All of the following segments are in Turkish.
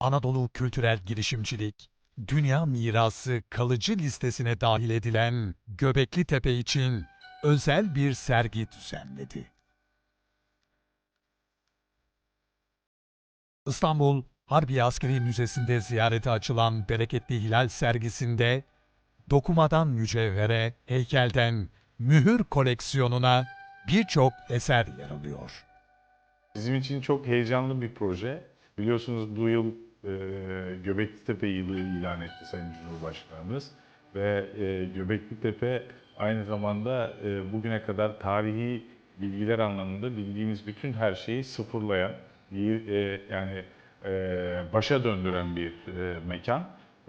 Anadolu Kültürel Girişimcilik, Dünya Mirası kalıcı listesine dahil edilen Göbekli Tepe için özel bir sergi düzenledi. İstanbul Harbiye Askeri Müzesi'nde ziyarete açılan Bereketli Hilal sergisinde dokumadan mücevhere, heykelden mühür koleksiyonuna birçok eser yer alıyor. Bizim için çok heyecanlı bir proje. Biliyorsunuz bu yıl e, Göbekli yılı ilan etti Sayın Cumhurbaşkanımız. Ve e, Göbekli aynı zamanda e, bugüne kadar tarihi bilgiler anlamında bildiğimiz bütün her şeyi sıfırlayan, e, yani e, başa döndüren bir e, mekan.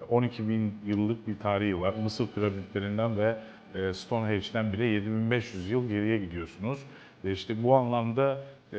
12 bin yıllık bir tarihi var. Mısır piramitlerinden ve e, Stonehenge'den bile 7500 yıl geriye gidiyorsunuz. Ve işte bu anlamda e,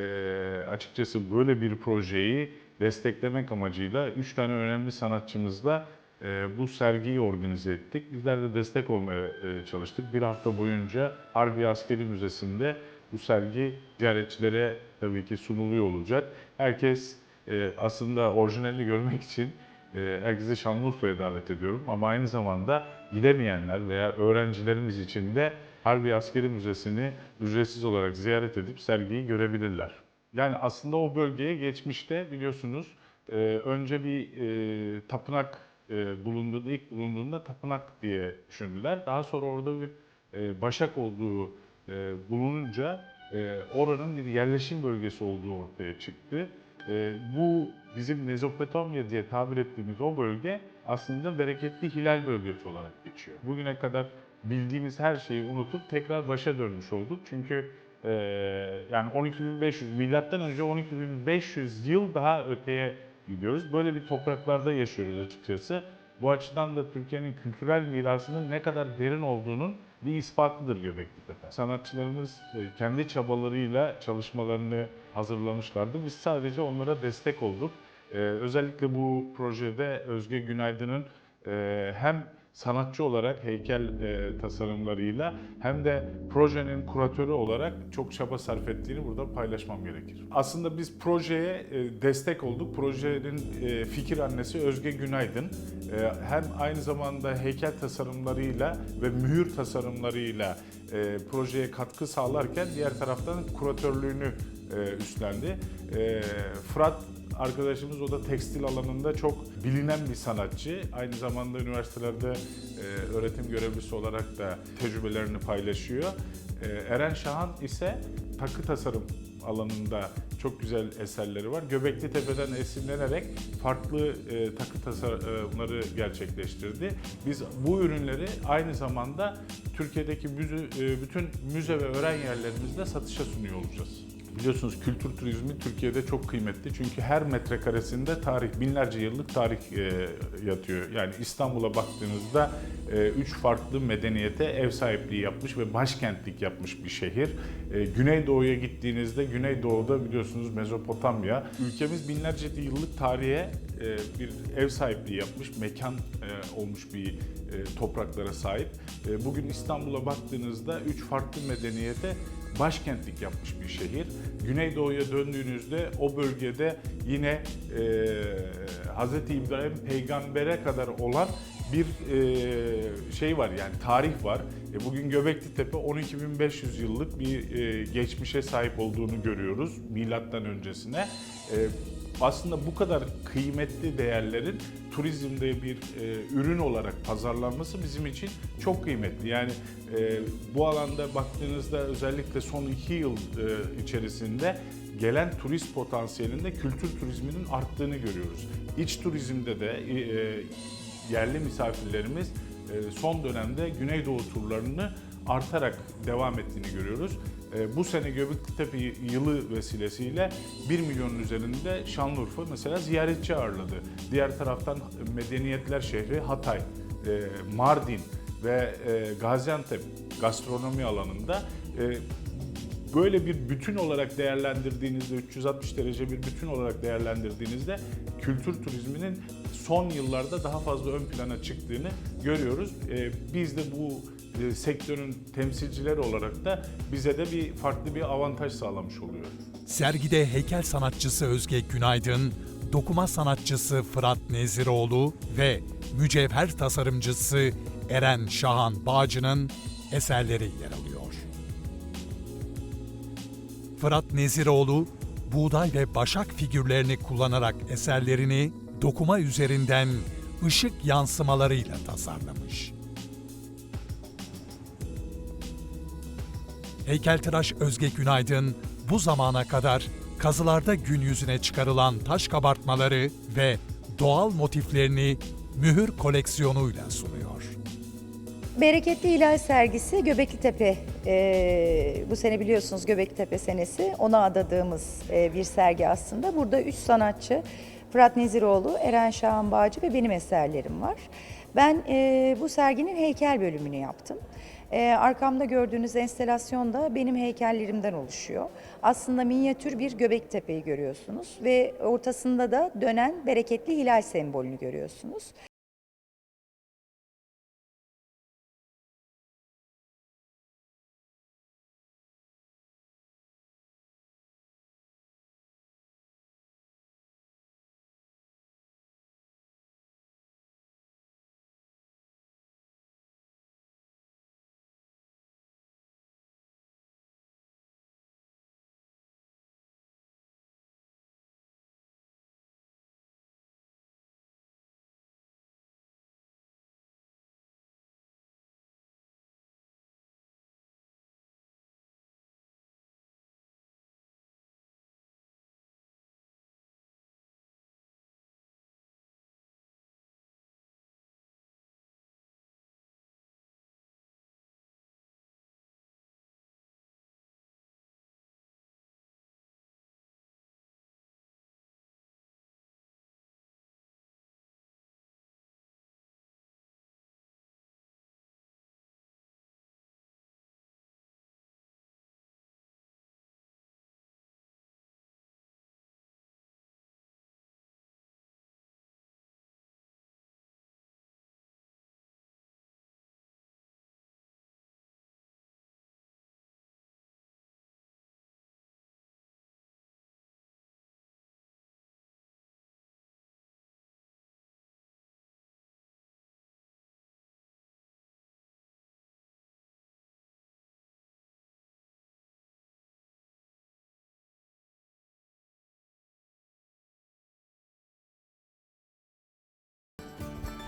açıkçası böyle bir projeyi desteklemek amacıyla üç tane önemli sanatçımızla e, bu sergiyi organize ettik. Bizler de destek olmaya e, çalıştık. Bir hafta boyunca Harbi Askeri Müzesi'nde bu sergi ziyaretçilere tabii ki sunuluyor olacak. Herkes e, aslında orijinalini görmek için e, herkese Şanlıurfa'ya davet ediyorum. Ama aynı zamanda gidemeyenler veya öğrencilerimiz için de Harbi Askeri Müzesi'ni ücretsiz olarak ziyaret edip sergiyi görebilirler. Yani aslında o bölgeye geçmişte biliyorsunuz e, önce bir e, tapınak e, bulunduğunda, ilk bulunduğunda tapınak diye düşündüler. Daha sonra orada bir e, başak olduğu e, bulununca e, oranın bir yerleşim bölgesi olduğu ortaya çıktı. E, bu bizim Mezopotamya diye tabir ettiğimiz o bölge aslında bereketli hilal bölgesi olarak geçiyor. Bugüne kadar bildiğimiz her şeyi unutup tekrar başa dönmüş olduk. Çünkü e, yani 12.500 milattan önce 12.500 yıl daha öteye gidiyoruz. Böyle bir topraklarda yaşıyoruz açıkçası. Bu açıdan da Türkiye'nin kültürel mirasının ne kadar derin olduğunun bir ispatıdır Göbekli Tepe. Sanatçılarımız e, kendi çabalarıyla çalışmalarını hazırlamışlardı. Biz sadece onlara destek olduk. Ee, özellikle bu projede Özge Günaydın'ın e, hem sanatçı olarak heykel e, tasarımlarıyla hem de projenin kuratörü olarak çok çaba sarf ettiğini burada paylaşmam gerekir. Aslında biz projeye e, destek olduk. Projenin e, fikir annesi Özge Günaydın. E, hem aynı zamanda heykel tasarımlarıyla ve mühür tasarımlarıyla e, projeye katkı sağlarken diğer taraftan kuratörlüğünü e, üstlendi. E, Fırat arkadaşımız o da tekstil alanında çok bilinen bir sanatçı. Aynı zamanda üniversitelerde e, öğretim görevlisi olarak da tecrübelerini paylaşıyor. E, Eren Şahan ise takı tasarım alanında çok güzel eserleri var. Göbekli Tepe'den esinlenerek farklı e, takı tasarımları gerçekleştirdi. Biz bu ürünleri aynı zamanda Türkiye'deki müze, e, bütün müze ve öğren yerlerimizde satışa sunuyor olacağız. Biliyorsunuz kültür turizmi Türkiye'de çok kıymetli çünkü her metrekaresinde tarih, binlerce yıllık tarih e, yatıyor. Yani İstanbul'a baktığınızda e, üç farklı medeniyete ev sahipliği yapmış ve başkentlik yapmış bir şehir. E, Güneydoğu'ya gittiğinizde Güneydoğu'da biliyorsunuz Mezopotamya. Ülkemiz binlerce yıllık tarihe e, bir ev sahipliği yapmış, mekan e, olmuş bir e, topraklara sahip. E, Bugün İstanbul'a baktığınızda üç farklı medeniyete başkentlik yapmış bir şehir. Güneydoğu'ya döndüğünüzde o bölgede yine e, Hz. İbrahim peygambere kadar olan bir e, şey var yani tarih var. E, bugün Göbekli Tepe 12.500 yıllık bir e, geçmişe sahip olduğunu görüyoruz milattan öncesine. E, aslında bu kadar kıymetli değerlerin turizmde bir e, ürün olarak pazarlanması bizim için çok kıymetli. Yani e, bu alanda baktığınızda özellikle son iki yıl e, içerisinde gelen turist potansiyelinde kültür turizminin arttığını görüyoruz. İç turizmde de e, yerli misafirlerimiz e, son dönemde Güneydoğu turlarını artarak devam ettiğini görüyoruz. E, Bu sene Göbekli Tepe yılı vesilesiyle 1 milyonun üzerinde Şanlıurfa mesela ziyaretçi ağırladı. Diğer taraftan medeniyetler şehri Hatay, e, Mardin ve e, Gaziantep gastronomi alanında e, böyle bir bütün olarak değerlendirdiğinizde 360 derece bir bütün olarak değerlendirdiğinizde kültür turizminin son yıllarda daha fazla ön plana çıktığını görüyoruz. Ee, Biz de bu e, sektörün temsilcileri olarak da bize de bir farklı bir avantaj sağlamış oluyor. Sergide heykel sanatçısı Özge Günaydın, dokuma sanatçısı Fırat Neziroğlu ve mücevher tasarımcısı Eren Şahan Bağcı'nın eserleri yer alıyor. Fırat Neziroğlu, buğday ve başak figürlerini kullanarak eserlerini dokuma üzerinden ışık yansımalarıyla tasarlamış. Heykeltıraş Özge Günaydın bu zamana kadar kazılarda gün yüzüne çıkarılan taş kabartmaları ve doğal motiflerini mühür koleksiyonuyla sunuyor. Bereketli Hilal sergisi Göbekli Tepe. Ee, bu sene biliyorsunuz Göbekli Tepe senesi. Ona adadığımız e, bir sergi aslında. Burada üç sanatçı Fırat Neziroğlu, Eren Şahan Bağcı ve benim eserlerim var. Ben e, bu serginin heykel bölümünü yaptım. E, arkamda gördüğünüz enstelasyon da benim heykellerimden oluşuyor. Aslında minyatür bir Göbekli Tepe'yi görüyorsunuz ve ortasında da dönen bereketli hilal sembolünü görüyorsunuz.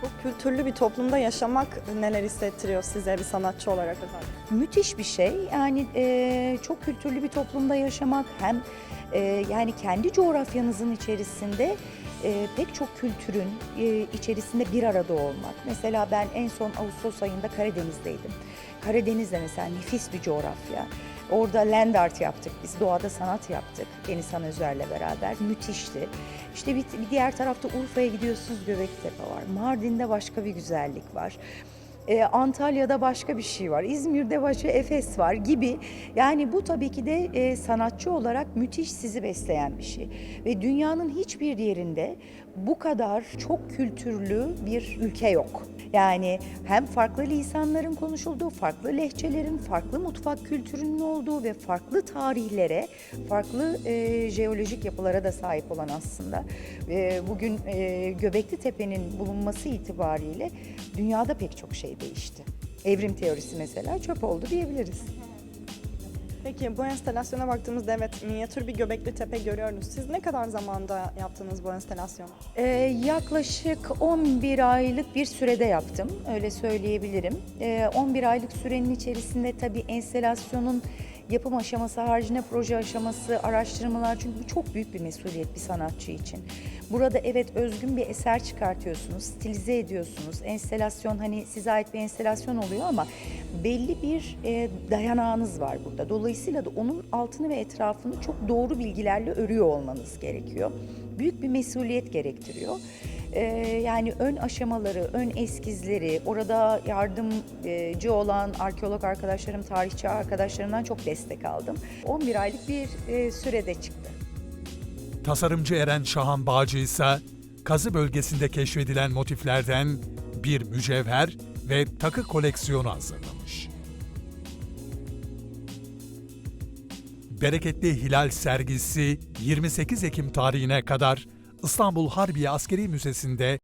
Bu kültürlü bir toplumda yaşamak neler hissettiriyor size bir sanatçı olarak özellikle? müthiş bir şey. Yani e, çok kültürlü bir toplumda yaşamak hem e, yani kendi coğrafyanızın içerisinde e, pek çok kültürün e, içerisinde bir arada olmak. Mesela ben en son Ağustos ayında Karadeniz'deydim. Karadeniz'de mesela nefis bir coğrafya. Orada land art yaptık biz, doğada sanat yaptık Deniz Özer'le beraber. Müthişti. İşte bir, bir diğer tarafta Urfa'ya gidiyorsunuz Göbektepe var. Mardin'de başka bir güzellik var. Ee, Antalya'da başka bir şey var, İzmir'de başka Efes var gibi. Yani bu tabii ki de e, sanatçı olarak müthiş sizi besleyen bir şey. Ve dünyanın hiçbir yerinde bu kadar çok kültürlü bir ülke yok. Yani hem farklı lisanların konuşulduğu, farklı lehçelerin, farklı mutfak kültürünün olduğu ve farklı tarihlere, farklı e, jeolojik yapılara da sahip olan aslında. E, bugün e, Göbekli Tepe'nin bulunması itibariyle dünyada pek çok şey değişti. Evrim teorisi mesela çöp oldu diyebiliriz. Peki bu enstalasyona baktığımızda evet minyatür bir Göbekli Tepe görüyoruz. Siz ne kadar zamanda yaptınız bu enstalasyonu? Ee, yaklaşık 11 aylık bir sürede yaptım, öyle söyleyebilirim. Ee, 11 aylık sürenin içerisinde tabii enstelasyonun yapım aşaması, haricinde proje aşaması, araştırmalar çünkü bu çok büyük bir mesuliyet bir sanatçı için. Burada evet özgün bir eser çıkartıyorsunuz, stilize ediyorsunuz. Enstelasyon hani size ait bir enstelasyon oluyor ama belli bir e, dayanağınız var burada. Dolayısıyla da onun altını ve etrafını çok doğru bilgilerle örüyor olmanız gerekiyor. Büyük bir mesuliyet gerektiriyor. Ee, yani ön aşamaları, ön eskizleri, orada yardımcı olan arkeolog arkadaşlarım, tarihçi arkadaşlarımdan çok destek aldım. 11 aylık bir e, sürede çıktı. Tasarımcı Eren Şahan Bağcı ise kazı bölgesinde keşfedilen motiflerden bir mücevher ve takı koleksiyonu hazırlamış. Bereketli Hilal sergisi 28 Ekim tarihine kadar İstanbul Harbiye Askeri Müzesi'nde